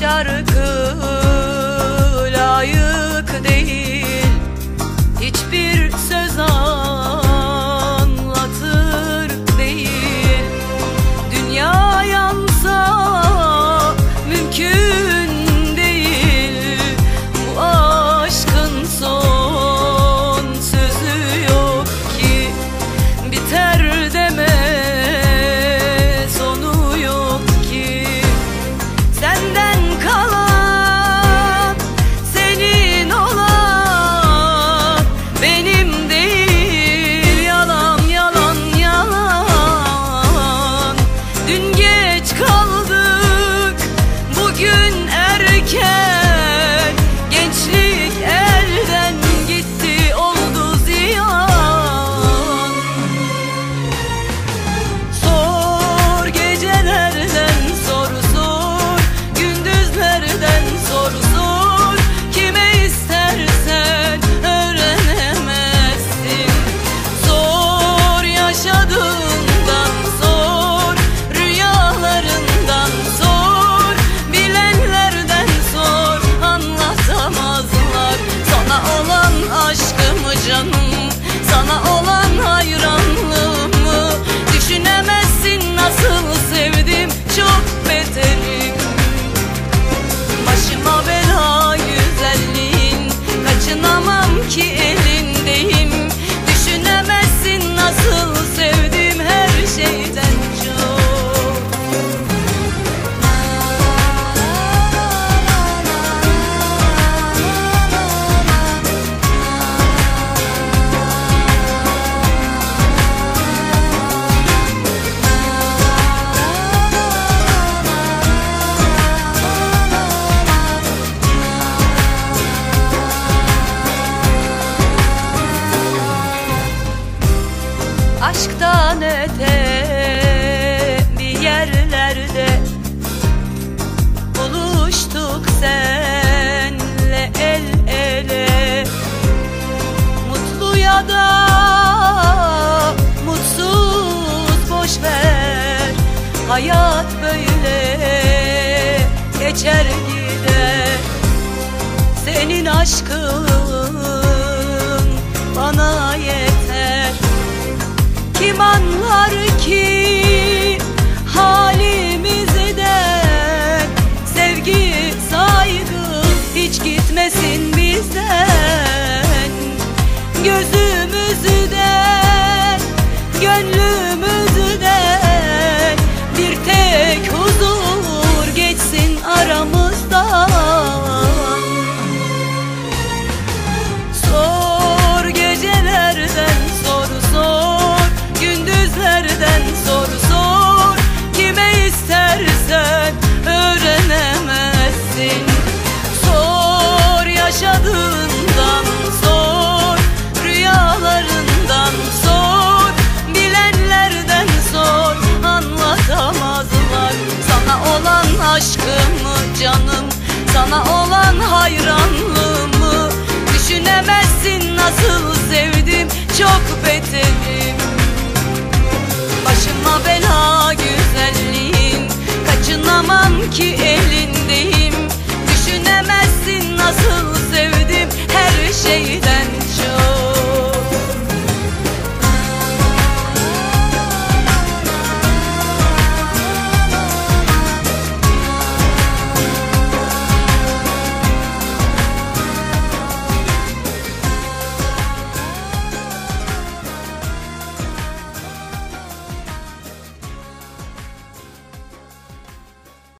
şarkı. Dün gece böyle geçer gider. Senin aşkın Yaşadığından sor Rüyalarından sor Bilenlerden sor. Anlatamazlar Sana olan aşkımı canım? Sana olan hayranlığımı Düşünemezsin nasıl sevdim Çok beter.